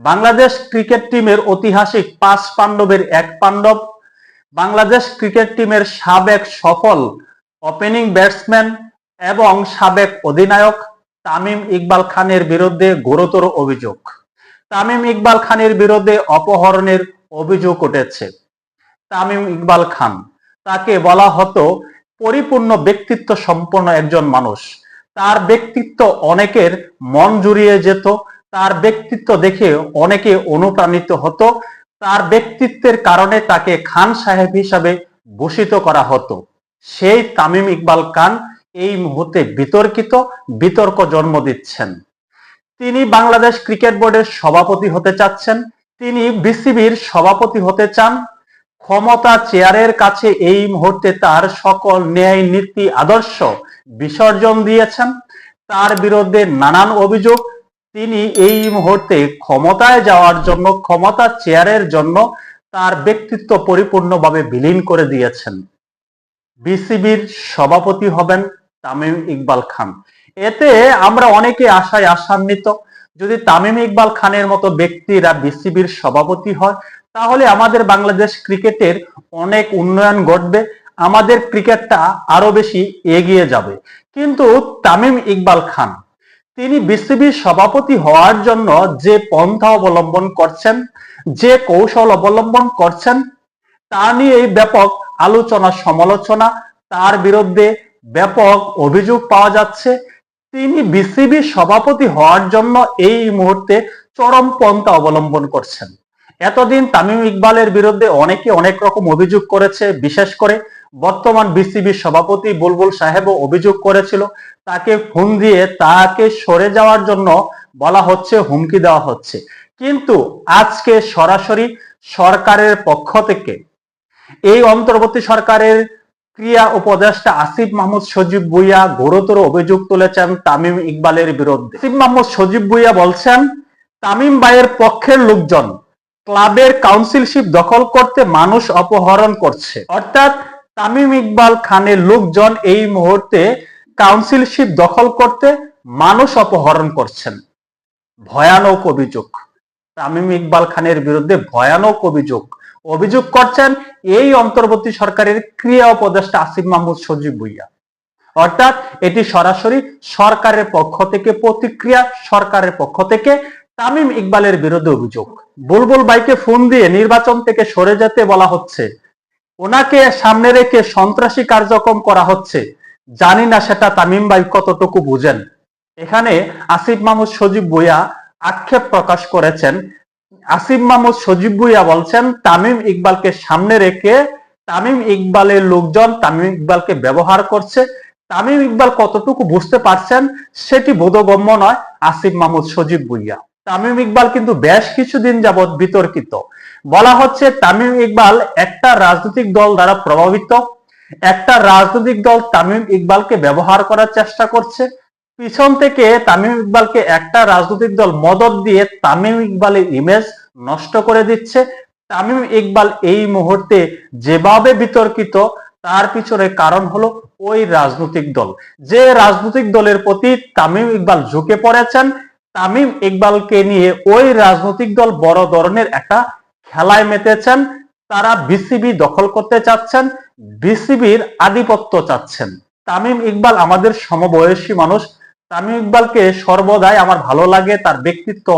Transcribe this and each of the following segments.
Bangladesh cricket টিমের ঐতিহাসিক পাঁচ পাণ্ডবের এক পাণ্ডব, বাংলাদেশ ক্রিকেট টিমের সাবেক সফল ওপেনিং ব্যাটসম্যান এবং সাবেক অধিনায়ক তামিম ইকবাল খানের বিরুদ্ধে গুরুতর অভিযোগ। তামিম ইকবাল খানের বিরুদ্ধে অপহরণের অভিযোগ উঠেছে। তামিম ইকবাল খান, তাকে বলা হতো পরিপূর্ণ ব্যক্তিত্ব সম্পন্ন একজন মানুষ। তার ব্যক্তিত্ব অনেকের মন জুড়িয়ে যেত তার ব্যক্তিত্ব দেখে অনেকে অনুপ্রাণিত হতো। তার ব্যক্তিত্বের কারণে তাকে খান সাহেব হিসাবে ভূষিত করা হতো। সেই তামিম ইকবাল খান এই মুহূর্তে বিতর্কিত, বিতর্ক জন্ম দিচ্ছেন। তিনি বাংলাদেশ ক্রিকেট বোর্ডের সভাপতি হতে চাচ্ছেন। তিনি বিসিবির সভাপতি হতে চান। ক্ষমতা চেয়ারের কাছে এই মুহূর্তে তার সকল ন্যায় নীতি আদর্শ বিসর্জন দিয়েছেন। তার বিরুদ্ধে নানান অভিযোগ তিনি এই মুহূর্তে ক্ষমতায় যাওয়ার জন্য ক্ষমতা চেয়ারের জন্য তার ব্যক্তিত্ব পরিপূর্ণভাবে বিলীন করে দিয়েছেন। বিসিবির সভাপতি হবেন তামিম ইকবাল খান। এতে আমরা অনেকে আশায় আশান্বিত। যদি তামিম ইকবাল খানের মতো ব্যক্তিরা বিসিবির সভাপতি হয়, তাহলে আমাদের বাংলাদেশ ক্রিকেটের অনেক উন্নয়ন ঘটবে, আমাদের ক্রিকেটটা আরও বেশি এগিয়ে যাবে। কিন্তু তামিম ইকবাল খান তিনি বিসিবির সভাপতি হওয়ার জন্য যে পন্থা অবলম্বন করছেন, যে কৌশল অবলম্বন করছেন, তা নিয়ে ব্যাপক আলোচনা, সমালোচনা, তার বিরুদ্ধে ব্যাপক অভিযোগ পাওয়া যাচ্ছে। তিনি বিসিবি সভাপতি হওয়ার জন্য এই মুহূর্তে চরম পন্থা অবলম্বন করছেন। এতদিন তামিম ইকবালের বিরুদ্ধে অনেকে অনেক রকম অভিযোগ করেছে, বিশেষ করে বর্তমান বিসিবি সভাপতি বুলবুল সাহেবও অভিযোগ করেছিল, তাকে ফোন দিয়ে তাকে সরে যাওয়ার জন্য বলা হচ্ছে, হুমকি দেওয়া হচ্ছে। কিন্তু আজকে সরাসরি সরকারের পক্ষ থেকে এই অন্তর্বর্তী সরকারের ক্রিয়া উপদেষ্টা আসিফ মাহমুদ সজীব ভুইয়া গুরুতর অভিযোগ তুলেছেন তামিম ইকবালের বিরুদ্ধে। আসিফ মাহমুদ সজীব ভুইয়া বলছেন, তামিম ভাইয়ের পক্ষের লোকজন ক্লাবের কাউন্সিলশিপ দখল করতে মানুষ অপহরণ করছে। অর্থাৎ তামিম ইকবাল খানের লোকজন এই মুহূর্তে কাউন্সিলশিপ দখল করতে মানুষ অপহরণ করছেন। ভয়ানক অভিযোগ। তামিম ইকবাল খানের বিরুদ্ধে ভয়ানক অভিযোগ। অভিযোগ করছেন এই অন্তর্বর্তী সরকারের ক্রিয়া উপদেষ্টা আসিফ মাহমুদ সজীব ভুইয়া। অর্থাৎ এটি সরাসরি সরকারের পক্ষ থেকে, প্রতিক্রিয়া সরকারের পক্ষ থেকে তামিম ইকবালের বিরুদ্ধে অভিযোগ। বুলবুল বাইকে ফোন দিয়ে নির্বাচন থেকে সরে যেতে বলা হচ্ছে। ওনাকে সামনে রেখে সন্ত্রাসী কার্যক্রম করা হচ্ছে। জানি না সেটা তামিম ভাই কতটুকু বুঝেন। এখানে আসিফ মাহমুদ সজীব ভুইয়া আক্ষেপ প্রকাশ করেছেন। আসিফ মাহমুদ সজীব ভুইয়া বলছেন, তামিম ইকবালকে সামনে রেখে তামিম ইকবালের লোকজন তামিম ইকবালকে ব্যবহার করছে। তামিম ইকবাল কতটুকু বুঝতে পারছেন সেটি বোধগম্য নয়, আসিফ মাহমুদ সজীব ভুইয়া। তামিম ইকবাল কিন্তু বেশ কিছুদিন যাবৎ বিতর্কিত। বলা হচ্ছে তামিম ইকবাল একটা রাজনৈতিক দল দ্বারা প্রভাবিত। একটা রাজনৈতিক দল তামিম ইকবালকে ব্যবহার করার চেষ্টা করছে। পিছন থেকে তামিম ইকবালকে একটা রাজনৈতিক দল মদত দিয়ে তামিম ইকবালের ইমেজ নষ্ট করে দিচ্ছে। তামিম ইকবাল এই মুহূর্তে যেভাবে বিতর্কিত, তার পিছনে কারণ হলো ওই রাজনৈতিক দল। যে রাজনৈতিক দলের প্রতি তামিম ইকবাল ঝুঁকে পড়েছেন, তামিম ইকবালকে নিয়ে ওই রাজনৈতিক দল বড় ধরনের একটা খেলায় মেতেছেন, তারা বিসিবি দখল করতে চাচ্ছেন, বিসিবির আধিপত্য চাচ্ছেন। তামিম ইকবাল আমাদের সমবয়সী মানুষ। তামিম ইকবালকে সর্বদাই আমার ভালো লাগে, তার ব্যক্তিত্ব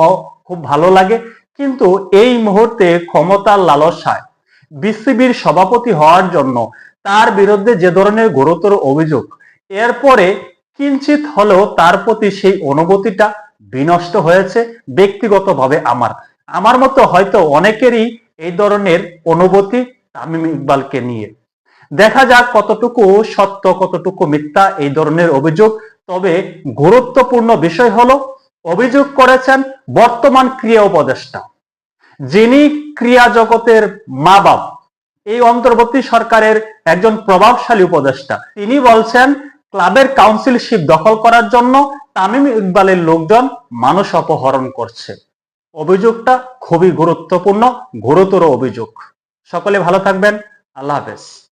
খুব ভালো লাগে, কিন্তু এই মুহূর্তে ক্ষমতার লালসায় বিসিবির সভাপতি হওয়ার জন্য তার বিরুদ্ধে যে ধরনের গুরুতর অভিযোগ, এরপরে কিঞ্চিত হলেও তার প্রতি সেই অনুভূতিটা বিনষ্ট হয়েছে ব্যক্তিগতভাবে আমার। আমার মতো হয়তো অনেকেরই এই ধরনের অনুভূতি তামিম ইকবালকে নিয়ে। দেখা যাক কতটুকু সত্য, কতটুকু মিথ্যা এই ধরনের অভিযোগ। তবে গুরুত্বপূর্ণ বিষয় হলো, অভিযোগ করেছেন বর্তমান ক্রিয়া উপদেষ্টা, যিনি ক্রিয়া জগতের মা বাপ এই অন্তর্বর্তী সরকারের একজন প্রভাবশালী উপদেষ্টা। তিনি বলছেন, ক্লাবের কাউন্সিলশিপ দখল করার জন্য তামিম ইকবালের লোকজন মানুষ অপহরণ করছে। অভিযোগটা খুবই গুরুত্বপূর্ণ গুরুতর অভিযোগ। সকলে ভালো থাকবেন আল্লাহ হাফেজ।